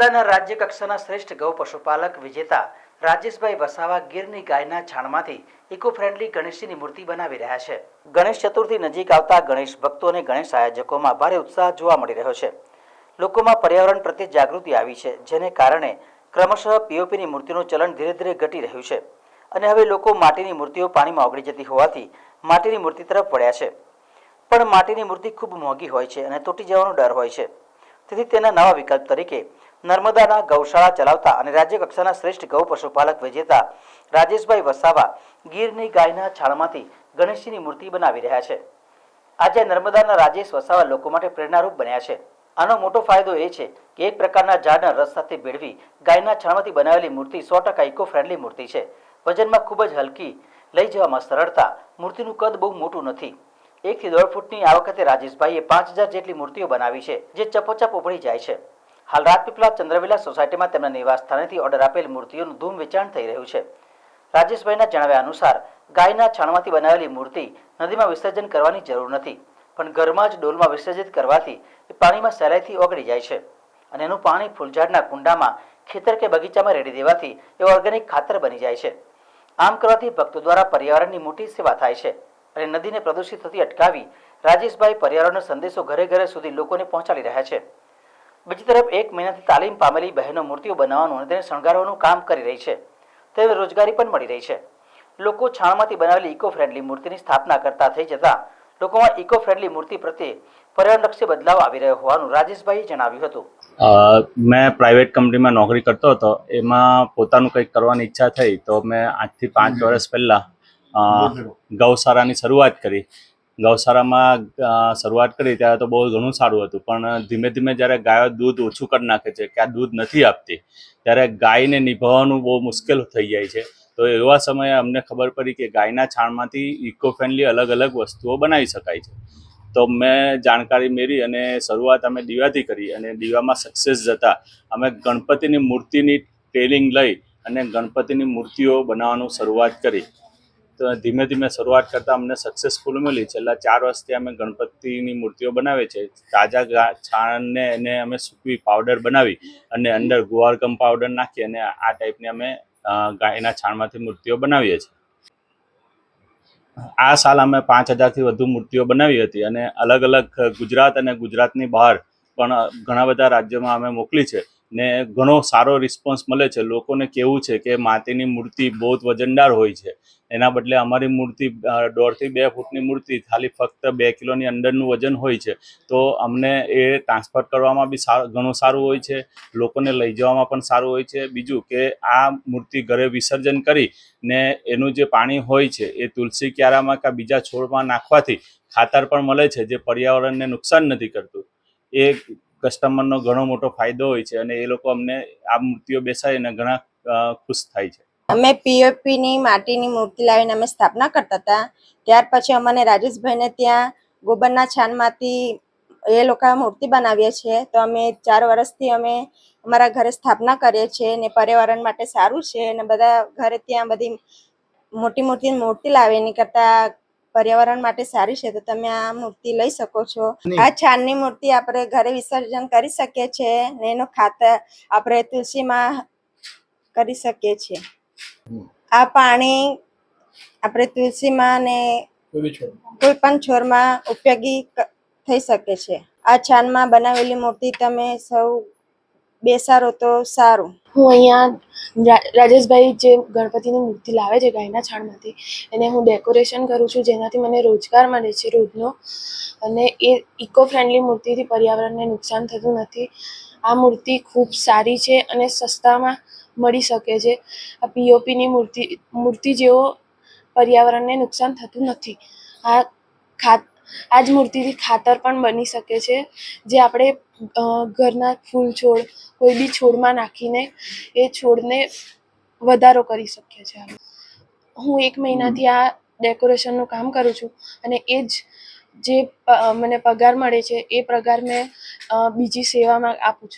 નર્મદાના રાજ્ય કક્ષાના શ્રેષ્ઠ ગૌ પશુપાલક વિજેતા રાજેશભાઈ વસાવા ગીરની ગાયના છાણમાંથી ઇકો ફ્રેન્ડલી ગણેશજીની મૂર્તિ બનાવી રહ્યા છે. ગણેશ ચતુર્થી નજીક આવતા ગણેશ ભક્તો અને ગણેશ આયોજકોમાં ભારે ઉત્સાહ જોવા મળી રહ્યો છે. લોકોમાં પર્યાવરણ પ્રત્યે જાગૃતિ આવી છે, જેને કારણે ક્રમશઃ પીઓપીની મૂર્તિનું ચલણ ધીરે ધીરે ઘટી રહ્યું છે અને હવે લોકો માટીની મૂર્તિઓ પાણીમાં ઓગળી જતી હોવાથી માટીની મૂર્તિ તરફ વળ્યા છે. પણ માટીની મૂર્તિ ખૂબ મોંઘી હોય છે અને તૂટી જવાનો ડર હોય છે. તેથી તેના નવા વિકલ્પ તરીકે નર્મદાના ગૌશાળા ચલાવતા અને રાજ્ય કક્ષાના શ્રેષ્ઠ ગૌ પશુપાલક વિજેતા રાજેશભાઈ વસાવા ગીરની ગાયના છાણમાંથી ગણેશજીની મૂર્તિ બનાવી રહ્યા છે. આજે નર્મદાના રાજેશ વસાવા લોકો માટે પ્રેરણારૂપ બન્યા છે. આનો મોટો ફાયદો એ છે કે એક પ્રકારના ઝાડના રસ સાથે ભેળવી ગાયના છાણમાંથી બનાવેલી મૂર્તિ સો ટકા ઇકો ફ્રેન્ડલી મૂર્તિ છે. વજનમાં ખૂબ જ હલકી, લઈ જવામાં સરળતા, મૂર્તિનું કદ બહુ મોટું નથી. એકથી દોઢ ફૂટની આ વખતે રાજેશભાઈએ પાંચ હજાર જેટલી મૂર્તિઓ બનાવી છે, જે ચપોચપ ઉભળી જાય છે. હાલ રાજપીપળા ચંદ્રવિલા સોસાયટીમાં તેમના નિવાસ સ્થાનેથી ઓર્ડર આપેલ મૂર્તિઓનું ધૂમ વેચાણ થઈ રહ્યું છે. રાજેશભાઈના જણાવ્યા અનુસાર, ગાયના છાણમાંથી બનાવેલી મૂર્તિ નદીમાં વિસર્જન કરવાની જરૂર નથી, પણ ઘરમાં જ ડોલમાં વિસર્જિત કરવાથી એ પાણીમાં સહેલાઈથી ઓગળી જાય છે અને એનું પાણી ફૂલઝાડના કુંડામાં, ખેતર કે બગીચામાં રેડી દેવાથી એ ઓર્ગેનિક ખાતર બની જાય છે. આમ કરવાથી ભક્તો દ્વારા પર્યાવરણની મોટી સેવા થાય છે અને નદીને પ્રદૂષિત થતી અટકાવી રાજેશભાઈ પર્યાવરણનો સંદેશો ઘરે ઘરે સુધી લોકોને પહોંચાડી રહ્યા છે. બીજી તરફ એક મહિનાથી તાલીમ પામેલી બહેનો મૂર્તિઓ બનાવવાનું અને તેને શણગારવાનું કામ કરી રહી છે. તેને રોજગારી પણ મળી રહી છે. લોકો છાણમાંથી બનાવેલી ઇકો ફ્રેન્ડલી મૂર્તિની સ્થાપના કરતા થઈ જતા લોકોમાં ઇકો ફ્રેન્ડલી મૂર્તિ પ્રત્યે પર્યાવરણલક્ષી બદલાવ આવી રહ્યો હોવાનું રાજેશભાઈએ જણાવ્યું હતું. મેં પ્રાઇવેટ કંપનીમાં નોકરી કરતો હતો. એમાં પોતાનું કંઈક કરવાની ઈચ્છા થઈ તો મેં આજથી પાંચ વર્ષ પહેલાં અ, ગૌશાળાની શરૂઆત કરી. ગૌશાળામાં શરૂઆત કરી ત્યારે તો બહુ ઘણું સારું હતું. પણ ધીમે ધીમે જ્યારે ગાયો દૂધ ઓછું કરી નાખે છે, કે આ દૂધ નથી આપતી, ત્યારે ગાયને નિભાવવાનું બહુ મુશ્કેલ થઈ જાય છે. તો એવા સમયે અમને ખબર પડી કે ગાયના છાણમાંથી ઇકો ફ્રેન્ડલી અલગ અલગ વસ્તુઓ બનાવી શકાય છે. તો મેં જાણકારી મેળવી અને શરૂઆત અમે દીવાથી કરી અને દીવામાં સક્સેસ જતા અમે ગણપતિની મૂર્તિની ટ્રેનિંગ લઈ અને ગણપતિની મૂર્તિઓ બનાવવાનું શરૂઆત કરી. ધીમે ધીમે શરૂઆત કરતાં અમને સક્સેસફુલ મળી. છેલ્લા ચાર વર્ષથી અમે ગણપતિની મૂર્તિઓ બનાવે છે તાજા છાણને એને અમે સૂકવી પાવડર બનાવી અને અંદર ગુવારગમ પાવડર નાખી અને આ ટાઈપની અમે ગાયના છાણમાંથી મૂર્તિઓ બનાવીએ છીએ. આ સાલ અમે પાંચ હજારથી વધુ મૂર્તિઓ બનાવી હતી અને અલગ અલગ ગુજરાત અને ગુજરાતની બહાર પણ ઘણા બધા રાજ્યોમાં અમે મોકલી છે. ને ઘણો સારો રિસ્પોન્સ મળે છે. લોકોને કેવું છે કે માટીની મૂર્તિ બહુ જ વજનદાર હોય છે. એના બદલે અમારી મૂર્તિ દોઢથી બે ફૂટની મૂર્તિ ખાલી ફક્ત બે કિલોની અંદરનું વજન હોય છે. તો અમને એ ટ્રાન્સફર કરવામાં બી સારું ઘણું સારું હોય છે. લોકોને લઈ જવામાં પણ સારું હોય છે. બીજું કે આ મૂર્તિ ઘરે વિસર્જન કરી ને એનું જે પાણી હોય છે એ તુલસી ક્યારામાં કે બીજા છોડમાં નાખવાથી ખાતર પણ મળે છે, જે પર્યાવરણને નુકસાન નથી કરતું. એ કસ્ટમરનો ઘણો મોટો ફાયદો હોય છે અને એ લોકો અમને આ મૂર્તિઓ બેસાડીને ઘણા ખુશ થાય છે. અમે પીઓપીની માટીની મૂર્તિ લાવીને અમે સ્થાપના કરતા હતા. ત્યાર પછી અમને રાજેશભાઈને ત્યાં ગોબરના છાનમાંથી એ લોકો મૂર્તિ બનાવીએ છીએ. તો અમે ચાર વર્ષથી અમે અમારા ઘરે સ્થાપના કરીએ છીએ ને પર્યાવરણ માટે સારું છે અને બધા ઘરે ત્યાં બધી મોટી મોટી મૂર્તિ લાવે એની કરતા પર્યાવરણ માટે સારી છે તો તમે આ મૂર્તિ લઈ શકો છો. આ છાનની મૂર્તિ આપણે ઘરે વિસર્જન કરી શકીએ છીએ ને એનો ખાતર આપણે તુલસીમાં કરી શકીએ છીએ. આ પાણી આપણે તુલસીમાં ને કોઈ પણ છોડમાં ઉપયોગી થઈ શકે છે. આ છાનમાં બનાવેલી મૂર્તિ તમે સૌ બેસાડો તો સારું. હું અહીંયા રાજેશભાઈ જે ગણપતિની મૂર્તિ લાવે છે ગાયના છાણમાંથી, એને હું ડેકોરેશન કરું છું જેનાથી મને રોજગાર મળે છે રોજનો. અને એ ઇકો ફ્રેન્ડલી મૂર્તિથી પર્યાવરણને નુકસાન થતું નથી. આ મૂર્તિ ખૂબ સારી છે અને સસ્તામાં મળી શકે છે. આ પીઓપીની મૂર્તિ મૂર્તિ જેવો પર્યાવરણને નુકસાન થતું નથી. આ ખાત આ જ મૂર્તિથી ખાતર પણ બની શકે છે. જે આપણે ઘરના ફૂલ છોડ, કોઈ બી છોડમાં નાખીને એ છોડને વધારો કરી શકીએ છીએ હું એક મહિનાથી આ ડેકોરેશનનું કામ કરું છું અને એ જ જે મને પગાર મળે છે, એ પગાર મેં બીજી સેવામાં આપું છું.